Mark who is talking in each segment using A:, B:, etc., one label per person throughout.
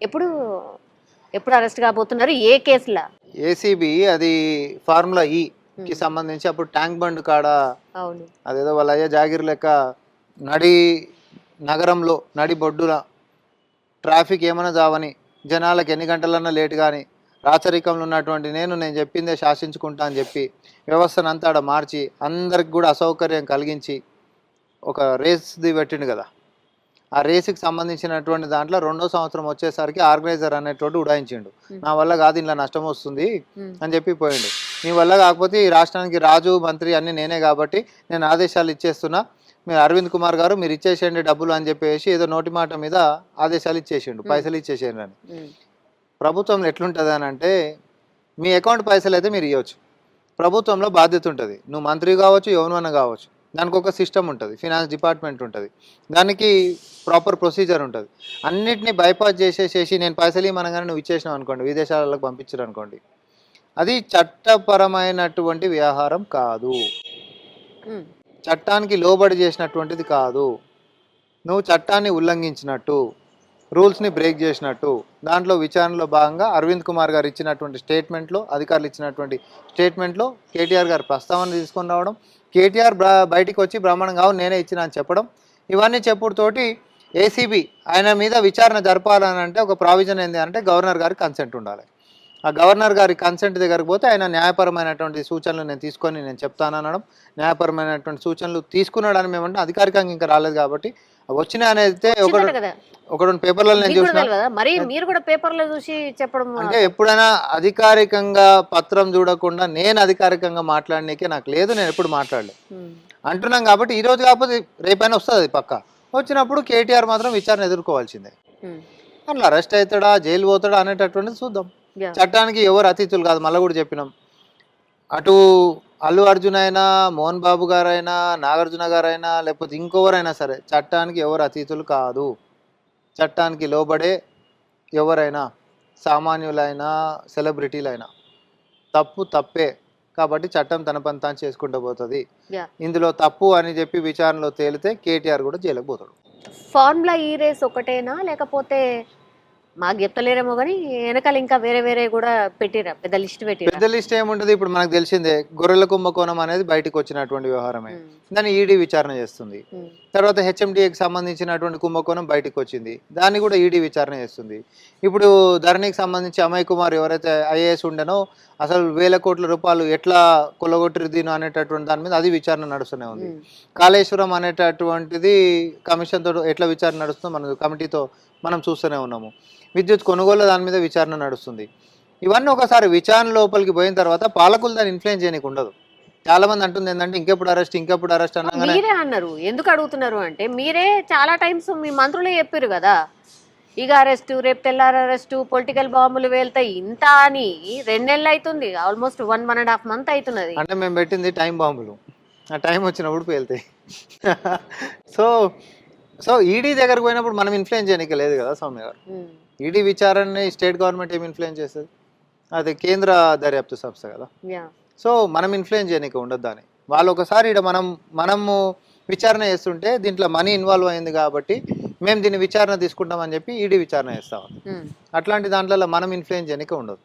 A: ఎప్పుడు ఎప్పుడు అరెస్ట్ కాబోతున్నారు? ఏ కేసులా?
B: ఏసీబీ అది ఫార్ములా ఈ కి సంబంధించి అప్పుడు ట్యాంక్ బండ్ కాడ
A: అవును.
B: అదేదో వాళ్ళ అయ్యే జాగిర్ లెక్క నడి నగరంలో నడి బొడ్డుల ట్రాఫిక్ ఏమైనా జావని జనాలకు ఎన్ని గంటలన్నా లేట్ కానీ రాచరికంలో ఉన్నటువంటి నేను నేను చెప్పిందే శాసించుకుంటా అని చెప్పి వ్యవస్థను అంతా మార్చి అందరికి కూడా అసౌకర్యం కలిగించి ఒక రేస్ది పెట్టిండు కదా. ఆ రేస్కి సంబంధించినటువంటి దాంట్లో రెండో సంవత్సరం వచ్చేసరికి ఆర్గనైజర్ అనేటువంటి ఉడాయించిండు. నా వల్ల కాదు ఇలా నష్టం వస్తుంది అని చెప్పి పోయిండు. నీ వల్ల కాకపోతే ఈ రాష్ట్రానికి రాజు మంత్రి అన్ని నేనే కాబట్టి నేను ఆదేశాలు ఇచ్చేస్తున్నా. మీరు అరవింద్ కుమార్ గారు మీరు ఇచ్చేసేయండి డబ్బులు అని చెప్పేసి ఏదో నోటి మాట మీద ఆదేశాలు ఇచ్చేసిండు. పైసలు ఇచ్చేసేయండి అని. ప్రభుత్వంలో ఎట్లుంటుంది అని అంటే మీ అకౌంట్ పైసలు అయితే మీరు ఇవ్వచ్చు ప్రభుత్వంలో బాధ్యత ఉంటుంది. నువ్వు మంత్రి కావచ్చు ఎవరినన్నా కావచ్చు. దానికి ఒక సిస్టమ్ ఉంటుంది ఫినాన్స్ డిపార్ట్మెంట్ ఉంటుంది. దానికి ప్రాపర్ ప్రొసీజర్ ఉంటుంది. అన్నిటిని బైపాస్ చేసేసేసి నేను పైసలు ఇవ్వనగానే నువ్వు ఇచ్చేసినావు అనుకోండి విదేశాలకు పంపించరు అనుకోండి. అది చట్టపరమైనటువంటి వ్యవహారం కాదు. చట్టానికి లోబడి చేసినటువంటిది కాదు. నువ్వు చట్టాన్ని ఉల్లంఘించినట్టు రూల్స్ని బ్రేక్ చేసినట్టు దాంట్లో విచారణలో భాగంగా అరవింద్ కుమార్ గారు ఇచ్చినటువంటి స్టేట్మెంట్లో అధికారులు ఇచ్చినటువంటి స్టేట్మెంట్లో కేటీఆర్ గారు ప్రస్తావన తీసుకొని రావడం కేటీఆర్ బయటికి వచ్చి "అవును, నేనే ఇచ్చిన అని చెప్పడం. ఇవన్నీ చెప్పుడుతోటి ఏసీబీ ఆయన మీద విచారణ జరపాలని అంటే ఒక ప్రావిజన్ ఏంటి అంటే గవర్నర్ గారికి కన్సెంట్ ఉండాలి. ఆ గవర్నర్ గారి కన్సెంట్ దగ్గరికి పోతే ఆయన న్యాయపరమైనటువంటి సూచనలు నేను తీసుకొని నేను చెప్తాననడం న్యాయపరమైనటువంటి సూచనలు తీసుకున్నాడని మేమంటే అధికారికంగా ఇంకా రాలేదు కాబట్టి. వచ్చిన అనేది ఒకడు పేపర్లలో నేను
A: మీకు కూడా
B: చూసిన.
A: తెలియదా మరి మీరు కూడా పేపర్లో చూసి చెప్పడం
B: అంటే ఎప్పుడైనా అధికారికంగా పత్రం చూడకుండా నేను అధికారికంగా మాట్లాడనీకే నాకు లేదు నేను ఎప్పుడు మాట్లాడలేదు
A: ఉమ్,
B: అంటున్నాం కాబట్టి ఈ రోజు కాకపోతే రేపైనా వస్తుంది అది పక్క. వచ్చినప్పుడు కేటీఆర్ మాత్రం విచారణ ఎదుర్కోవాల్సిందే.
A: ఉమ్,
B: అట్లా అరెస్ట్ అవుతాడా జైలు పోతాడా అనేటటువంటిది చూద్దాం.
A: యా.
B: చట్టానికి ఎవరు అతిథులు కాదు మళ్ళీ కూడా చెప్పినాం. అటు అల్లు అర్జున్ అయినా మోహన్ బాబు గారైనా నాగార్జున గారైనా లేకపోతే ఇంకెవరైనా సరే చట్టానికి ఎవరు అతిథులు కాదు. చట్టానికి లోబడే ఎవరైనా సామాన్యులైనా సెలబ్రిటీలైనా తప్పు తప్పే కాబట్టి చట్టం తన పని తాను చేసుకుంటూ పోతుంది. ఇందులో తప్పు అని చెప్పి విచారణలో తేలితే కేటీఆర్ కూడా జైలుకు పోతాడు.
A: ఫార్ములా ఈ రేస్ ఒకటేనా? లేకపోతే మాకు చెప్తలేరేమో కానీ వెనకాల ఇంకా వేరే వేరే కూడా పెట్టిరా పెద్ద లిస్ట్ పెట్టిరా
B: పెద్ద లిస్ట్ ఏముంటది ఇప్పుడు మనకు తెలిసిందే గొర్రెల కుంభకోణం అనేది బయటకు వచ్చినటువంటి వ్యవహారమే. దాన్ని ఈడీ విచారణ చేస్తుంది. తర్వాత హెచ్ఎండిఏకి సంబంధించినటువంటి కుంభకోణం బయటకు వచ్చింది. దాన్ని కూడా ఈడీ విచారణ చేస్తుంది. ఇప్పుడు ధరణికి సంబంధించి అమయ్ కుమార్ ఎవరైతే ఐఏఎస్ ఉండేనో అసలు వేల కోట్ల రూపాయలు ఎట్లా కొల్లగొట్టిరు దీని అనేటటువంటి దాని మీద అది విచారణ నడుస్తూనే ఉంది. కాళేశ్వరం అనేటటువంటిది కమిషన్ తోటి ఎట్లా విచారణ నడుస్తుందో మన కమిటీతో మనం చూస్తూనే ఉన్నాము. విద్యుత్ కొనుగోలు దాని మీద విచారణ నడుస్తుంది. ఇవన్నీ ఒకసారి విచారణ లోపలికి పోయిన తర్వాత పాలకులు దాన్ని ఇన్ఫ్లుయెన్స్ చేయడానికి ఉండదు. చాలా మంది అంటుంది ఏంటంటే ఇంకెప్పుడు అరెస్ట్ ఇంకెప్పుడు అరెస్ట్ అనగానే
A: మీరే అన్నారు. ఎందుకు అడుగుతున్నారు అంటే మీరే చాలా టైమ్స్ మీ మంత్రులే చెప్పారు కదా. ఇక అరెస్ట్ రేపు తెల్లారు అరెస్ట్ పొలిటికల్ బాంబులు వెళ్తాయి ఇంత అని రెండు నెలలు అవుతుంది almost one one and half month అవుతున్నది
B: అంటే మేము పెట్టింది టైం బాంబులు. ఆ టైం వచ్చినప్పుడు పేలుతాయి. సో సో ఈడీ దగ్గరకు పోయినప్పుడు మనం ఇన్ఫ్లుయెన్స్ చేయడానికి లేదు కదా సౌమ్య గారు? ఈడీ విచారణని స్టేట్ గవర్నమెంట్ ఏమి ఇన్ఫ్లుయెన్స్ చేస్తుంది? అది కేంద్ర దర్యాప్తు సంస్థ కదా. సో మనం ఇన్ఫ్లుయెన్స్ చేయడానికి ఉండదు దాన్ని వాళ్ళు ఒకసారి ఇక్కడ మనం మనము విచారణ చేస్తుంటే దీంట్లో మనీ ఇన్వాల్వ్ అయింది కాబట్టి మేము దీన్ని విచారణ తీసుకుంటామని చెప్పి ఈడీ విచారణ చేస్తాం.
A: ఉమ్,
B: అట్లాంటి దాంట్లో మనం ఇన్ఫ్లుయెన్స్ చేయడానికి ఉండదు.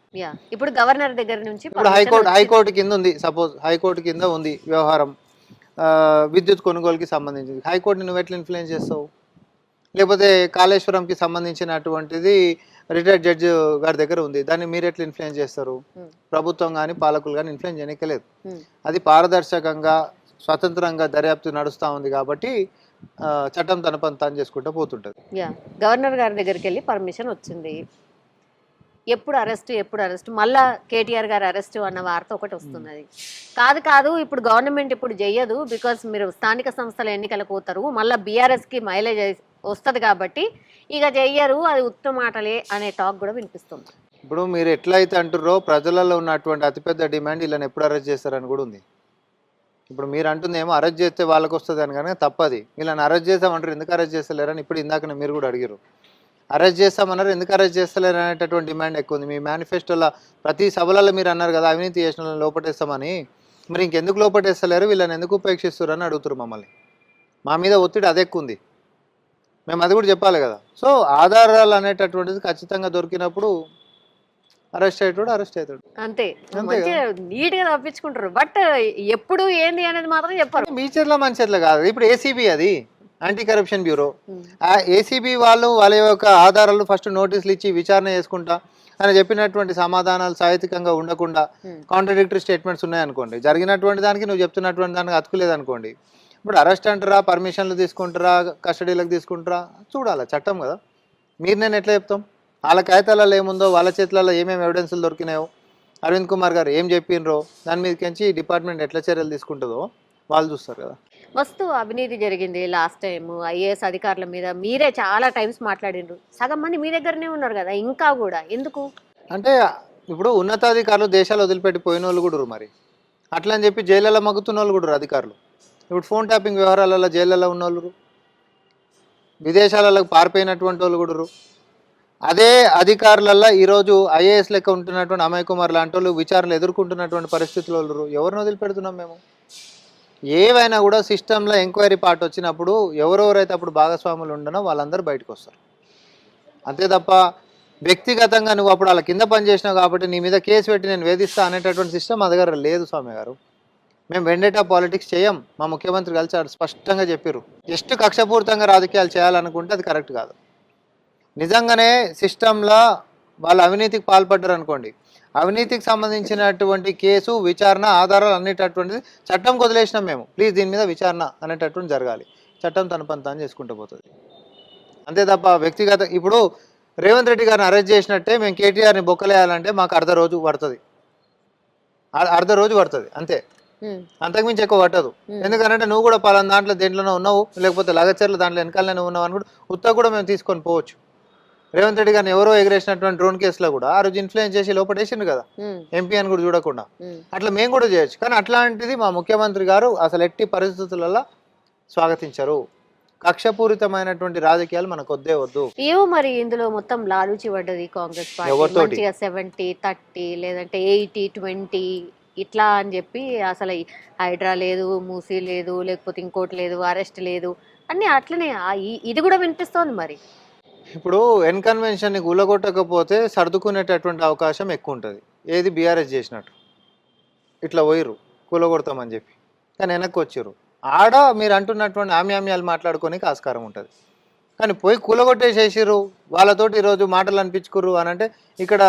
A: ఇప్పుడు గవర్నర్ దగ్గర నుంచి
B: ఇప్పుడు హైకోర్టు. హైకోర్టు కింద ఉంది సపోజ్ హైకోర్టు కింద ఉంది వ్యవహారం. విద్యుత్ కొనుగోలుకి సంబంధించింది. హైకోర్టుని నువ్వు ఎట్లా ఇన్ఫ్లుయెన్స్ చేస్తావు? లేకపోతే కాళేశ్వరంకి సంబంధించినటువంటిది రిటైర్డ్ జడ్జి గారి దగ్గర ఉంది. దాన్ని మీరు ఎట్లా ఇన్ఫ్లుయెన్స్ చేస్తారు? ప్రభుత్వం కానీ పాలకులు కానీ ఇన్ఫ్లుయెన్స్
A: ఉమ్,
B: అది పారదర్శకంగా స్వతంత్రంగా దర్యాప్తు నడుస్తూ ఉంది కాబట్టి చట్టం తన పని తాను చేసుకుంటూ పోతుంటుంది.
A: గవర్నర్ గారి దగ్గరికి వెళ్ళి పర్మిషన్ వచ్చింది. ఎప్పుడు అరెస్ట్ ఎప్పుడు అరెస్ట్? మళ్ళా కేటీఆర్ గారు అరెస్ట్ అన్న వార్త ఒకటి వస్తున్నది కాదు కాదు ఇప్పుడు గవర్నమెంట్ ఇప్పుడు చెయ్యదు బికాస్ మీరు స్థానిక సంస్థల ఎన్నికలకు పోతారు. మళ్ళీ బీఆర్ఎస్కి మైలేజ్ వస్తుంది కాబట్టి ఇక చెయ్యరు అది ఉత్తమ మాటలే అనే టాక్ కూడా వినిపిస్తుంది.
B: ఇప్పుడు మీరు ఎట్లయితే అంటుర్రో ప్రజలలో ఉన్నటువంటి అతిపెద్ద డిమాండ్ వీళ్ళని ఎప్పుడు అరెస్ట్ చేస్తారని కూడా ఉంది. ఇప్పుడు మీరు అంటుంది ఏమో అరెస్ట్ చేస్తే వాళ్ళకి వస్తుంది అని కానీ తప్పది. వీళ్ళని అరెస్ట్ చేసామంటారు ఎందుకు అరెస్ట్ చేస్తలేరని ఇప్పుడు ఇందాక మీరు కూడా అడిగారు అరెస్ట్ చేస్తామన్నారు. ఎందుకు అరెస్ట్ చేస్తలేరు అనేటటువంటి డిమాండ్ ఎక్కువ ఉంది. మీ మేనిఫెస్టోలో ప్రతి సభలలో మీరు అన్నారు కదా అవినీతి చేసిన లోపటేస్తామని. మరి ఇంకెందుకు లోపటేస్తలేరు? వీళ్ళని ఎందుకు ఉపేక్షిస్తారు అని అడుగుతారు మమ్మల్ని. మా మీద ఒత్తిడి అదే ఎక్కువ ఉంది. మేము అది కూడా చెప్పాలి కదా. సో ఆధారాలు అనేటటువంటిది ఖచ్చితంగా దొరికినప్పుడు అరెస్ట్ అయ్యేటోడు అరెస్ట్ అవుతాడు.
A: అంతే. నీట్గా తప్పించుకుంటారు బట్ ఎప్పుడు ఏంది అనేది మాత్రం చెప్పరు.
B: మీ చేతిలో మన చేతిలో కాదు. ఇప్పుడు ఏసీబీ అది. Anti corruption bureau. ఆ ఏసీబీ వాళ్ళు వాళ్ళ యొక్క ఆధారాలు ఫస్ట్ నోటీసులు ఇచ్చి విచారణ చేసుకుంటా అని చెప్పినటువంటి సమాధానాలు సాహిత్యకంగా ఉండకుండా. కాంట్రడిక్టరీ స్టేట్మెంట్స్ ఉన్నాయనుకోండి. జరిగినటువంటి దానికి నువ్వు చెప్తున్నటువంటి దానికి అతుకులేదు అనుకోండి ఇప్పుడు అరెస్ట్ అంటారా పర్మిషన్లు తీసుకుంటారా కస్టడీలకు తీసుకుంటారా? చూడాలి చట్టం కదా. మీరు నేను ఎట్లా చెప్తాం? వాళ్ళ కాగితాలలో ఏముందో వాళ్ళ చేతులలో ఏమేమి ఎవిడెన్స్లు దొరికినాయో? అరవింద్ కుమార్ గారు ఏం చెప్పిండ్రో దాని మీదకించి డిపార్ట్మెంట్ ఎట్లా చర్యలు తీసుకుంటుందో వాళ్ళు చూస్తారు కదా.
A: మస్తు అవినీతి జరిగింది లాస్ట్ టైం ఐఏఎస్ అధికారుల మీద మీరే చాలా టైమ్స్ మాట్లాడిండ్రు. సగం మంది మీ దగ్గరనే ఉన్నారు కదా ఇంకా కూడా. ఎందుకు?
B: అంటే ఇప్పుడు ఉన్నతాధికారులు దేశాలు వదిలిపెట్టి పోయిన వాళ్ళు కూడా మరి. అట్లా అని చెప్పి జైళ్ళలో మగ్గుతున్న వాళ్ళు కూడా అధికారులు. ఇప్పుడు ఫోన్ ట్యాపింగ్ వ్యవహారాలలో జైళ్ళలో ఉన్న వాళ్ళు ఉన్నారు. విదేశాలలో పారిపోయినటువంటి వాళ్ళు కూడా అదే అధికారులలో ఈరోజు ఐఏఎస్ లెక్క ఉంటున్నటువంటి అమయ్ కుమార్ లాంటి వాళ్ళు విచారణలు ఎదుర్కొంటున్నటువంటి పరిస్థితులు వాళ్ళు ఎవరిని వదిలిపెడుతున్నాం మేము? ఏవైనా కూడా సిస్టంలో ఎంక్వైరీ పార్ట్ వచ్చినప్పుడు ఎవరెవరైతే అప్పుడు భాగస్వాములు ఉండనో వాళ్ళందరూ బయటకు వస్తారు. అంతే తప్ప వ్యక్తిగతంగా నువ్వు అప్పుడు వాళ్ళ కింద పని చేసినావు కాబట్టి నీ మీద కేసు పెట్టి నేను వేధిస్తా అనేటటువంటి సిస్టమ్ మా దగ్గర లేదు స్వామి గారు మేము వెండేటా పాలిటిక్స్ చేయం. మా ముఖ్యమంత్రి కలిసి ఆడు స్పష్టంగా చెప్పారు జస్ట్ కక్షపూరితంగా రాజకీయాలు చేయాలనుకుంటే అది కరెక్ట్ కాదు. నిజంగానే సిస్టంలో వాళ్ళు అవినీతికి పాల్పడ్డారు అనుకోండి అవినీతికి సంబంధించినటువంటి కేసు విచారణ ఆధారాలు అనేటటువంటిది చట్టం వదిలేసినాం మేము. ప్లీజ్ దీని మీద విచారణ అనేటటువంటి జరగాలి. చట్టం తన పని తాను చేసుకుంటూ పోతుంది. అంతే తప్ప వ్యక్తిగత ఇప్పుడు రేవంత్ రెడ్డి గారిని అరెస్ట్ చేసినట్టే మేము కేటీఆర్ని బొక్కలేయాలంటే మాకు అర్ధ రోజు పడుతుంది. అర్ధ రోజు పడుతుంది. అంతే. అంతకుమించి ఎక్కువ పట్టదు. ఎందుకంటే నువ్వు కూడా పలానా దాంట్లో దేంట్లోనే ఉన్నావు లేకపోతే లగచర్ల దాంట్లో వెనకాలనే ఉన్నావు అని కూడా ఉత్తా కూడా మేము తీసుకొని పోవచ్చు. రేవంత్ రెడ్డి గారిని ఎవరో ఎగరేసినటువంటి డ్రోన్ కేసులో కూడా ఆ రోజు ఇన్ఫ్లుయెన్స్ చేసి లోపటేసిండు కదా. ఎంపీ అని కూడా చూడకుండా. అట్లా మేము కూడా చేయొచ్చు. కానీ అట్లాంటిది మా ముఖ్యమంత్రి గారు అసలు ఎట్టి పరిస్థితులలో స్వాగతించరు. కక్షపూరితమైనటువంటి రాజకీయాలు మనకు వద్దే వద్దు.
A: ఏమో మరి ఇందులో మొత్తం లాలూచి పడ్డది కాంగ్రెస్ పార్టీ? మంచిగా సెవెంటీ థర్టీ లేదంటే ఎయిటీ ట్వంటీ ఇట్లా అని చెప్పి అసలు హైడ్రా లేదు మూసీ లేదు లేకపోతే ఇంకోటి లేదు అరెస్ట్ లేదు. అన్ని అట్లనే ఇది కూడా వినిపిస్తోంది మరి.
B: ఇప్పుడు ఎన్కన్వెన్షన్ని గులగొట్టకపోతే సర్దుకునేటటువంటి అవకాశం ఎక్కువ ఉంటుంది ఏది బీఆర్ఎస్ చేసినట్టు. ఇట్లా పోయిర్రు కూలగొడతామని చెప్పి. కానీ వెనక్కి వచ్చిర్రు. ఆడ మీరు అంటున్నటువంటి ఆమ్యామ్యాలు మాట్లాడుకోనికి ఆస్కారం ఉంటుంది. కానీ పోయి కూలగొట్టేసేసిర్రు వాళ్ళతోటి ఈరోజు మాటలు అనిపించుకుర్రు అని అంటే ఇక్కడ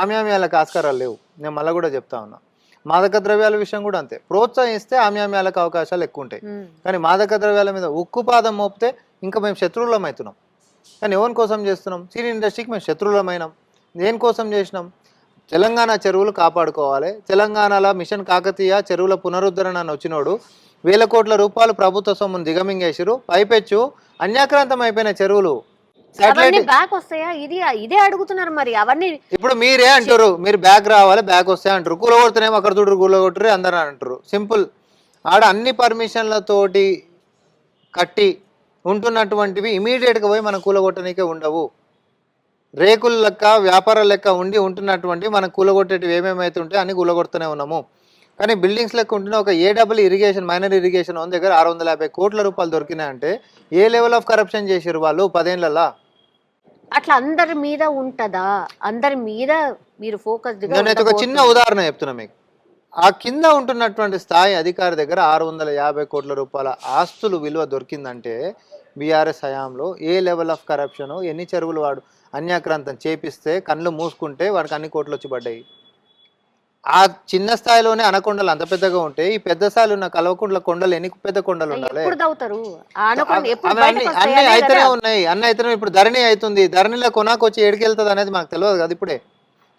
B: ఆమ్యామ్యాలకు ఆస్కారాలు లేవు. నేను మళ్ళీ కూడా చెప్తా ఉన్నా. మాదక ద్రవ్యాల విషయం కూడా అంతే. ప్రోత్సహిస్తే ఆమ్యామ్యాలకు అవకాశాలు ఎక్కువ ఉంటాయి. కానీ మాదక ద్రవ్యాల మీద ఉక్కుపాదం మోపితే ఇంకా మేము శత్రువులం అవుతున్నాం. కానీ ఎవరి కోసం చేస్తున్నాం? సినీ ఇండస్ట్రీకి మేము శత్రువులమైనాం. దేనికోసం చేసినాం? తెలంగాణ చెరువులు కాపాడుకోవాలి. తెలంగాణలో మిషన్ కాకతీయ చెరువుల పునరుద్ధరణ అని వచ్చినోడు వేల కోట్ల రూపాయలు ప్రభుత్వ సొమ్మును దిగమింగేసిరు. పైపెచ్చు. అన్యాక్రాంతం అయిపోయిన చెరువులు.
A: బ్యాక్ వస్తాయా? ఇది ఇదే అడుగుతున్నారు మరి. అవన్నీ
B: ఇప్పుడు మీరే అంటారు మీరు బ్యాగ్ రావాలి బ్యాగ్ వస్తాయి అంటారు కూలగొడుతున్నామో అక్కడ చూడరు కూలగొట్టరు అందరూ అంటారు సింపుల్ ఆడ అన్ని పర్మిషన్లతోటి కట్టి ఉంటున్నటువంటివి ఇమీడియట్గా పోయి మనం కూలగొట్టనీకే ఉండవు. రేకుల లెక్క వ్యాపార లెక్క ఉండి ఉంటున్నటువంటి మనం కూలగొట్టేటివి ఏమేమైతే ఉంటాయో అన్ని కూలగొడుతూనే ఉన్నాము. కానీ బిల్డింగ్స్ లెక్క ఉంటున్న ఒక ఏ డబుల్ ఇరిగేషన్ మైనర్ ఇరిగేషన్ ఉన్న దగ్గర ఆరు వందల యాభై కోట్ల రూపాయలు దొరికినాయంటే ఏ లెవెల్ ఆఫ్ కరప్షన్ చేసారు వాళ్ళు పదేళ్ళలో?
A: అట్లా అందరి మీద ఉంటదా? అందరి మీద మీరు ఫోకస్
B: నేనైతే ఒక చిన్న ఉదాహరణ చెప్తున్నా మీకు. ఆ కింద ఉంటున్నటువంటి స్థాయి అధికారి దగ్గర ఆరు వందల యాభై కోట్ల రూపాయల ఆస్తులు విలువ దొరికిందంటే బీఆర్ఎస్ హయాంలో ఏ లెవెల్ ఆఫ్ కరప్షన్ ఎన్ని చెరువులు వాడు అన్యాక్రాంతం చేపిస్తే కళ్ళు మూసుకుంటే వాడికి అన్ని కోట్లు వచ్చి పడ్డాయి. ఆ చిన్న స్థాయిలోనే అనకొండలు అంత పెద్దగా ఉంటే ఈ పెద్ద స్థాయిలో ఉన్న కలవకుండ్ల కొండలు ఎన్ని పెద్ద కొండలు ఉండాలి? అన్ని అయితేనే. ఉన్నాయి. అన్ని అయితేనే ఇప్పుడు ధరణి అవుతుంది. ధరణిలో కొనాకు వచ్చి ఏడికెళ్తుంది అనేది మాకు తెలియదు కదా ఇప్పుడే.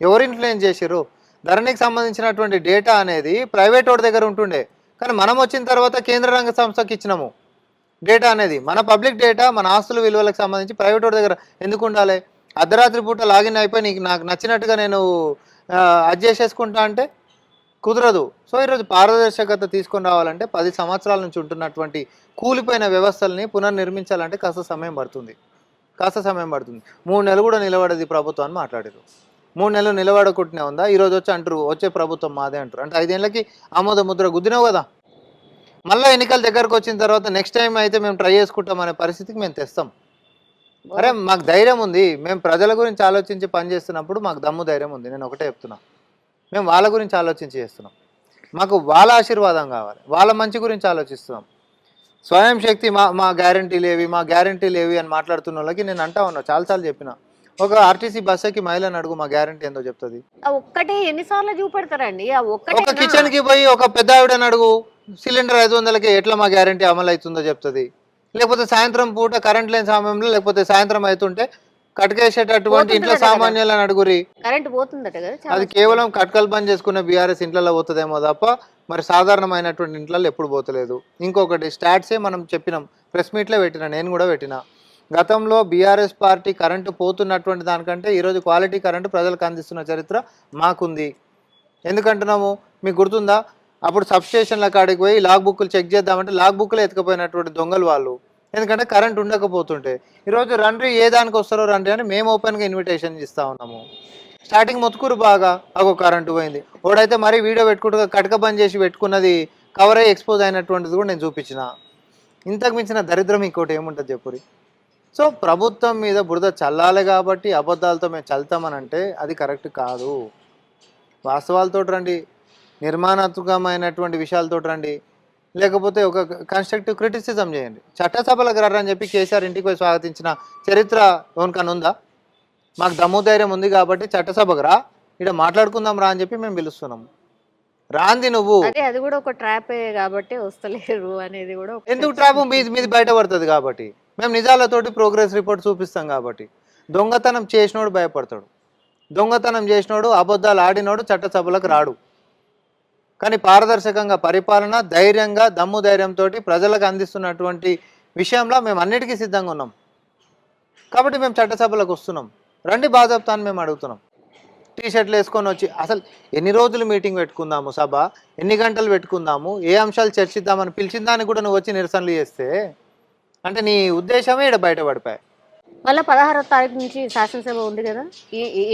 B: ఎవరు ఇన్ఫ్లుయెన్స్ చేసారు ధరణికి సంబంధించినటువంటి డేటా అనేది ప్రైవేట్ వాడి దగ్గర ఉంటుండే. కానీ మనం వచ్చిన తర్వాత కేంద్ర రంగ సంస్థకి ఇచ్చినాము. డేటా అనేది మన పబ్లిక్ డేటా మన ఆస్తుల విలువలకు సంబంధించి ప్రైవేట్ వాడి దగ్గర ఎందుకు ఉండాలి? అర్ధరాత్రి పూట లాగిన్ అయిపోయి నీకు నాకు నచ్చినట్టుగా నేను అది చేసేసుకుంటా అంటే కుదరదు. సో ఈరోజు పారదర్శకత తీసుకొని రావాలంటే పది సంవత్సరాల నుంచి ఉంటున్నటువంటి కూలిపోయిన వ్యవస్థల్ని పునర్నిర్మించాలంటే కాస్త సమయం పడుతుంది. కాస్త సమయం పడుతుంది. మూడు నెలలు కూడా నిలబడేది ప్రభుత్వం అని మాట్లాడారు. మూడు నెలలు నిలబడకుంటూనే ఉందా? ఈరోజు వచ్చి అంటారు వచ్చే ప్రభుత్వం మాదే అంటారు. అంటే ఐదేళ్ళకి ఆమోద ముద్ర గుద్దినావు కదా? మళ్ళీ ఎన్నికల దగ్గరకు వచ్చిన తర్వాత నెక్స్ట్ టైం అయితే మేము ట్రై చేసుకుంటాం అనే పరిస్థితికి మేము తెస్తాం. అరే మాకు ధైర్యం ఉంది. మేము ప్రజల గురించి ఆలోచించి పని చేస్తున్నప్పుడు మాకు దమ్ము ధైర్యం ఉంది. నేను ఒకటే చెప్తున్నా. మేము వాళ్ళ గురించి ఆలోచించి చేస్తున్నాం. మాకు వాళ్ళ ఆశీర్వాదం కావాలి. వాళ్ళ మంచి గురించి ఆలోచిస్తున్నాం. స్వయం శక్తి మా మా గ్యారంటీ లేవి మా గ్యారంటీ లేవి అని మాట్లాడుతున్న వాళ్ళకి నేను అంటా ఉన్నా. చాలాసార్లు చెప్పిన. ఒక ఆర్టీసీ బస్సుకి మహిళని అడుగు మా గ్యారంటీ ఏందో చెప్తుంది.
A: ఒక్కటే ఎన్నిసార్లు చూపెడతారండి.
B: ఒక కిచెన్కి పోయి ఒక పెద్ద ఆవిడని అడుగు. సిలిండర్ ఐదు వందలకి ఎట్లా మా గ్యారంటీ అమలు అవుతుందో చెప్తుంది. లేకపోతే సాయంత్రం పూట కరెంట్ లేని సమయంలో లేకపోతే సాయంత్రం అవుతుంటే కట్కేసేటటువంటి ఇంట్లో. సామాన్యాలను అడుగురి.
A: కరెంట్ పోతుందట కదా
B: అది కేవలం కట్కలు బంద్ చేసుకున్న బీఆర్ఎస్ ఇంట్లో పోతుందేమో తప్ప మరి సాధారణమైనటువంటి ఇంట్లో ఎప్పుడు పోతలేదు. ఇంకొకటి స్టాట్సే మనం చెప్పినాం. ప్రెస్ మీట్లో పెట్టిన నేను కూడా పెట్టిన. గతంలో బీఆర్ఎస్ పార్టీ కరెంటు పోతున్నటువంటి దానికంటే ఈరోజు క్వాలిటీ కరెంటు ప్రజలకు అందిస్తున్న చరిత్ర మాకుంది. ఎందుకంటున్నాము? మీకు గుర్తుందా? అప్పుడు సబ్స్టేషన్ల కాడికి పోయి లాగ్ బుక్లు చెక్ చేద్దామంటే లాగ్ బుక్లు ఎత్తుకపోయినటువంటి దొంగలు వాళ్ళు. ఎందుకంటే కరెంట్ ఉండకపోతుంటే. ఈరోజు రండి ఏ దానికి వస్తారో రండి అని మేము ఓపెన్గా ఇన్విటేషన్ ఇస్తా ఉన్నాము. స్టార్టింగ్ మొత్తుకురు బాగా అగో కరెంటు పోయింది. ఓడైతే మరీ వీడియో పెట్టుకుంటూ కటక బంద్ చేసి పెట్టుకున్నది కవర్ అయ్యి ఎక్స్పోజ్ అయినటువంటిది కూడా నేను చూపించిన. ఇంతకు మించిన దరిద్రం ఇంకోటి ఏముంటుంది చెప్పురి సో ప్రభుత్వం మీద బురద చల్లాలి కాబట్టి అబద్ధాలతో మేము చల్తామనంటే అది కరెక్ట్ కాదు. వాస్తవాలతో రండి. నిర్మాణాత్మకమైనటువంటి విషయాలతో రండి. లేకపోతే ఒక కన్స్ట్రక్టివ్ క్రిటిసిజం చేయండి. చట్టసభలకు రని చెప్పి కేసీఆర్ ఇంటికి పోయి స్వాగతించిన చరిత్ర ఎవరికన్నా ఉందా? మాకు దమ్ము ధైర్యం ఉంది కాబట్టి చట్టసభకు రా. ఇక్కడ మాట్లాడుకుందాం రా అని చెప్పి మేము పిలుస్తున్నాము రాంది నువ్వు.
A: అదే అది కూడా ఒక ట్రాప్ కాబట్టి వస్తలేరు అనేది కూడా
B: ఎందుకు ట్రాప్? మీది మీది బయటపడుతుంది కాబట్టి. మేము నిజాలతోటి ప్రోగ్రెస్ రిపోర్ట్ చూపిస్తాం కాబట్టి. దొంగతనం చేసినోడు భయపడతాడు. దొంగతనం చేసినోడు అబద్ధాలు ఆడినోడు చట్టసభలకు రాడు. కానీ పారదర్శకంగా పరిపాలన ధైర్యంగా దమ్ము ధైర్యంతో ప్రజలకు అందిస్తున్నటువంటి విషయంలో మేము అన్నిటికీ సిద్ధంగా ఉన్నాం. కాబట్టి మేము చట్టసభలకు వస్తున్నాం. రండి బాజాబ్తా అని మేము అడుగుతున్నాం. టీ షర్ట్లు వేసుకొని వచ్చి అసలు ఎన్ని రోజులు మీటింగ్ పెట్టుకుందాము సభ? ఎన్ని గంటలు పెట్టుకుందాము? ఏ అంశాలు చర్చిద్దామని పిలిచిన దానికి కూడా నువ్వు వచ్చి నిరసనలు చేస్తే? అంటే నీ ఉద్దేశమే ఇక్కడ బయటపడిపోయాయి.
A: మళ్ళీ పదహారో తారీఖు నుంచి శాసనసభ ఉంది కదా?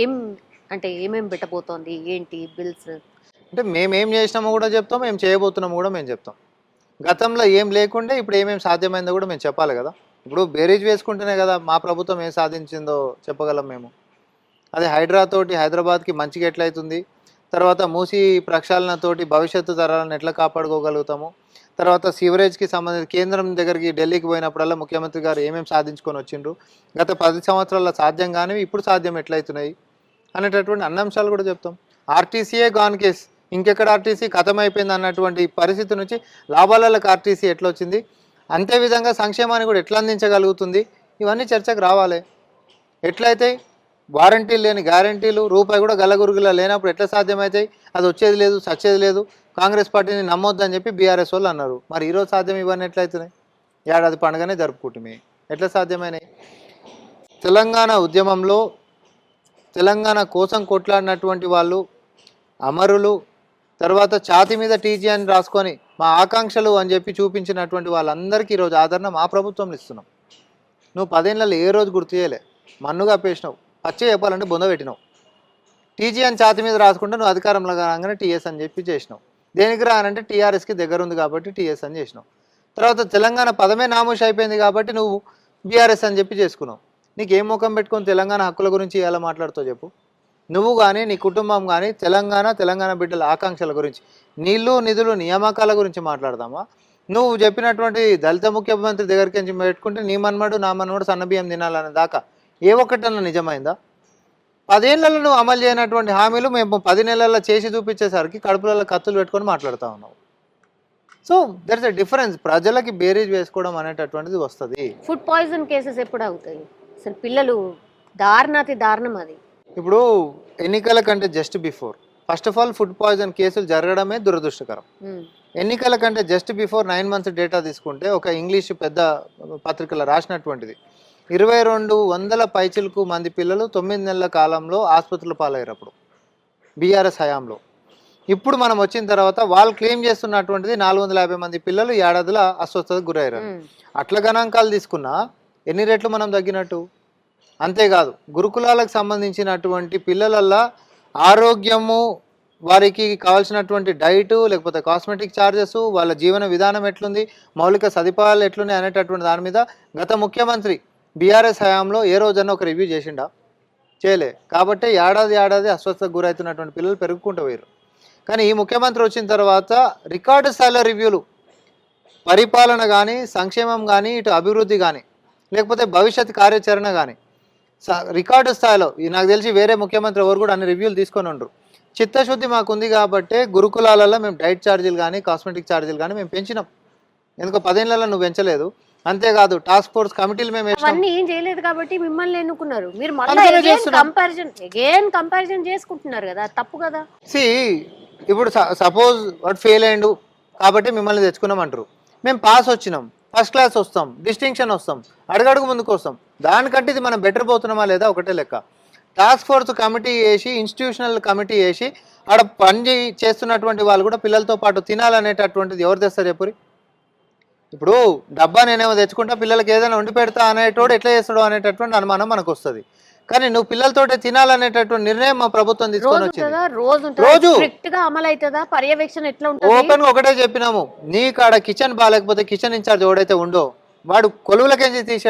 A: ఏం అంటే ఏమేమి పెట్టబోతోంది? ఏంటి బిల్స్?
B: అంటే మేము ఏం చేసినామో కూడా చెప్తాం మేము చేయబోతున్నామో కూడా మేము చెప్తాం. గతంలో ఏం లేకుండా ఇప్పుడు ఏమేమి సాధ్యమైందో కూడా మేము చెప్పాలి కదా. ఇప్పుడు బేరీజ్ వేసుకుంటేనే కదా మా ప్రభుత్వం ఏం సాధించిందో చెప్పగలం మేము. అదే హైడ్రా తోటి హైదరాబాద్కి మంచిగా ఎట్లయితుంది? తర్వాత మూసి ప్రక్షాళనతోటి భవిష్యత్తు తరాలను ఎట్లా కాపాడుకోగలుగుతాము? తర్వాత సీవరేజ్కి సంబంధించి కేంద్రం దగ్గరికి ఢిల్లీకి పోయినప్పుడల్లా ముఖ్యమంత్రి గారు ఏమేమి సాధించుకొని వచ్చిండ్రు? గత పది సంవత్సరాల సాధ్యం కానివి ఇప్పుడు సాధ్యం ఎట్లయితున్నాయి? అనేటటువంటి అన్ని అంశాలు కూడా చెప్తాం. ఆర్టీసీఏ గాన్ కేస్ ఇంకెక్కడ ఆర్టీసీ అయిపోయింది అన్నటువంటి పరిస్థితి నుంచి లాభాలకు ఆర్టీసీ ఎట్లా వచ్చింది అంతే విధంగా సంక్షేమాన్ని కూడా ఎట్లా అందించగలుగుతుంది? ఇవన్నీ చర్చకు రావాలి. ఎట్లయితే వారంటీలు లేని గ్యారంటీలు రూపాయి కూడా గల్లగురుగులా లేనప్పుడు ఎట్లా సాధ్యమవుతాయి అది వచ్చేది లేదు సచ్చేది లేదు. కాంగ్రెస్ పార్టీని నమ్మొద్దని చెప్పి బీఆర్ఎస్ వాళ్ళు అన్నారు. మరి ఈరోజు సాధ్యం ఇవన్నీ ఎట్లయితున్నాయి? ఏడాది పండుగనే జరుపుకుంటుమే ఎట్లా సాధ్యమైనాయి? తెలంగాణ ఉద్యమంలో తెలంగాణ కోసం కొట్లాడినటువంటి వాళ్ళు అమరులు తర్వాత ఛాతి మీద టీజీ అని రాసుకొని మా ఆకాంక్షలు అని చెప్పి చూపించినటువంటి వాళ్ళందరికీ ఈరోజు ఆదరణ మా ప్రభుత్వంలో ఇస్తున్నాం. నువ్వు పదేళ్ళలో ఏ రోజు గుర్తు చేయలే. మన్నుగా పేసినావు. పచ్చి చెప్పాలంటే బొంద పెట్టినావు. టీజీ అని ఛాతి మీద రాసుకుంటే నువ్వు అధికారంలో కాగానే టీఎస్ అని చెప్పి చేసినావు. దేనికి రానంటే టీఆర్ఎస్కి దగ్గర ఉంది కాబట్టి టీఎస్ అని చేసినావు. తర్వాత తెలంగాణ పదమే నామూష్ అయిపోయింది కాబట్టి నువ్వు బీఆర్ఎస్ అని చెప్పి చేసుకున్నావు. నీకు ఏం ముఖం పెట్టుకొని తెలంగాణ హక్కుల గురించి ఎలా మాట్లాడుతావు చెప్పు. నువ్వు కానీ నీ కుటుంబం కానీ తెలంగాణ తెలంగాణ బిడ్డల ఆకాంక్షల గురించి నీళ్ళు నిధులు నియామకాల గురించి మాట్లాడదామా? నువ్వు చెప్పినటువంటి దళిత ముఖ్యమంత్రి దగ్గరికి నుంచి పెట్టుకుంటే నీ మన్మడు నా మన్మడు సన్నబియ్యం తినాలనే దాకా ఏ ఒక్కటన్నా నిజమైందా? పదేళ్ళలో నువ్వు అమలు చేయనటువంటి హామీలు మేము పది నెలల్లో చేసి చూపించేసరికి కడుపులలో కత్తులు పెట్టుకొని మాట్లాడుతూ ఉన్నావు. So there is a difference ప్రజలకి బేరీజ్ వేసుకోవడం అనేటటువంటిది వస్తుంది.
A: ఫుడ్ పాయిజన్ కేసెస్ ఎప్పుడు అవుతాయి? అసలు పిల్లలు దారుణాతి దారుణం అది.
B: ఇప్పుడు ఎన్నికల కంటే just before first of all food poison కేసులు జరగడమే దురదృష్టకరం.
A: ఉమ్.
B: ఎన్నికల కంటే just before nine months data తీసుకుంటే ఒక ఇంగ్లీష్ పెద్ద పత్రికలో రాసినటువంటిది. ఇరవై రెండు వందల పైచిలకు మంది పిల్లలు తొమ్మిది నెలల కాలంలో ఆసుపత్రులు పాలయ్యారు అప్పుడు బీఆర్ఎస్ హయాంలో. ఇప్పుడు మనం వచ్చిన తర్వాత వాళ్ళు క్లెయిమ్ చేస్తున్నటువంటిది నాలుగు వందల యాభై మంది పిల్లలు ఏడాదిలో అస్వస్థతకు గురయ్యారు.
A: ఉమ్.
B: అట్ల గణాంకాలు తీసుకున్నా ఎన్ని రెట్లు మనం తగ్గినట్టు? అంతేకాదు గురుకులాలకు సంబంధించినటువంటి పిల్లలల్లా ఆరోగ్యము వారికి కావాల్సినటువంటి డైట్ లేకపోతే కాస్మెటిక్ ఛార్జెస్ వాళ్ళ జీవన విధానం ఎట్లుంది మౌలిక సదుపాయాలు ఎట్లున్నాయి అనేటటువంటి దాని మీద గత ముఖ్యమంత్రి బీఆర్ఎస్ హయాంలో ఏ రోజన్నా ఒక రివ్యూ చేసిండా? చేయలే. కాబట్టి ఏడాది ఏడాది అస్వస్థకు గురవుతున్నటువంటి పిల్లలు పెరుగుకుంటూ పోయారు కానీ ఈ ముఖ్యమంత్రి వచ్చిన తర్వాత రికార్డు స్థాయిలో రివ్యూలు పరిపాలన కానీ సంక్షేమం కానీ ఇటు అభివృద్ధి కానీ లేకపోతే భవిష్యత్ కార్యాచరణ కానీ రికార్డు స్థాయిలో నాకు తెలిసి వేరే ముఖ్యమంత్రి ఎవరు కూడా అన్ని రివ్యూలు తీసుకొని ఉండరు. చిత్తశుద్ధి మాకుంది కాబట్టి గురుకులాలలో మేము డైట్ ఛార్జీలు కానీ కాస్మెటిక్ ఛార్జీలు కానీ మేము పెంచినాం. ఎందుకో పదేళ్ళలో నువ్వు పెంచలేదు. అంతేకాదు టాస్క్ ఫోర్స్ కమిటీలు మేము
A: అవన్నీ ఏం చేయలేదు కాబట్టి మిమ్మల్ని ఎన్నుకున్నారు. మీరు అగైన్ కంపారిజన్ చేసుకుంటున్నారు కదా తప్పు కదా?
B: సి ఇప్పుడు సపోజ్ వాడు ఫెయిల్ అయ్యిండు కాబట్టి మిమ్మల్ని తెచ్చుకున్నాం అంటారు. మేము పాస్ వచ్చినాం. ఫస్ట్ క్లాస్ వస్తాం డిస్టింక్షన్ వస్తాం అడుగడుగు ముందుకు వస్తాం. దానికంటే ఇది మనం బెటర్ పోతున్నామా లేదా ఒకటే లెక్క. టాస్క్ ఫోర్స్ కమిటీ వేసి ఇన్స్టిట్యూషనల్ కమిటీ వేసి ఆడ పని చేయి- చేస్తున్నటువంటి వాళ్ళు కూడా పిల్లలతో పాటు తినాలనేటటువంటిది ఎవరు తెస్తారు చెప్పురి ఇప్పుడు డబ్బా నేనేమో తెచ్చుకుంటా పిల్లలకి ఏదైనా వండి పెడతా అనేటోడు ఎట్లా చేస్తాడో అనేటటువంటి అనుమానం మనకు వస్తుంది. కానీ నువ్వు పిల్లలతోటి తినాలనేటటువంటి నిర్ణయం మా ప్రభుత్వం తీసుకొని వచ్చింది.
A: రోజు ఉంటుందా?
B: రోజు.
A: స్ట్రిక్ట్గా అమలు అవుతుందా పర్యవేక్షణ ఎట్లా ఉంటుంది?
B: ఓపెన్గా ఒకటే చెప్పినాము. నీకు ఆడ కిచెన్ బాగాలేకపోతే కిచెన్ ఇన్ఛార్జ్ ఎవడైతే ఉండో వాడు కొలువులకేంచి తీసే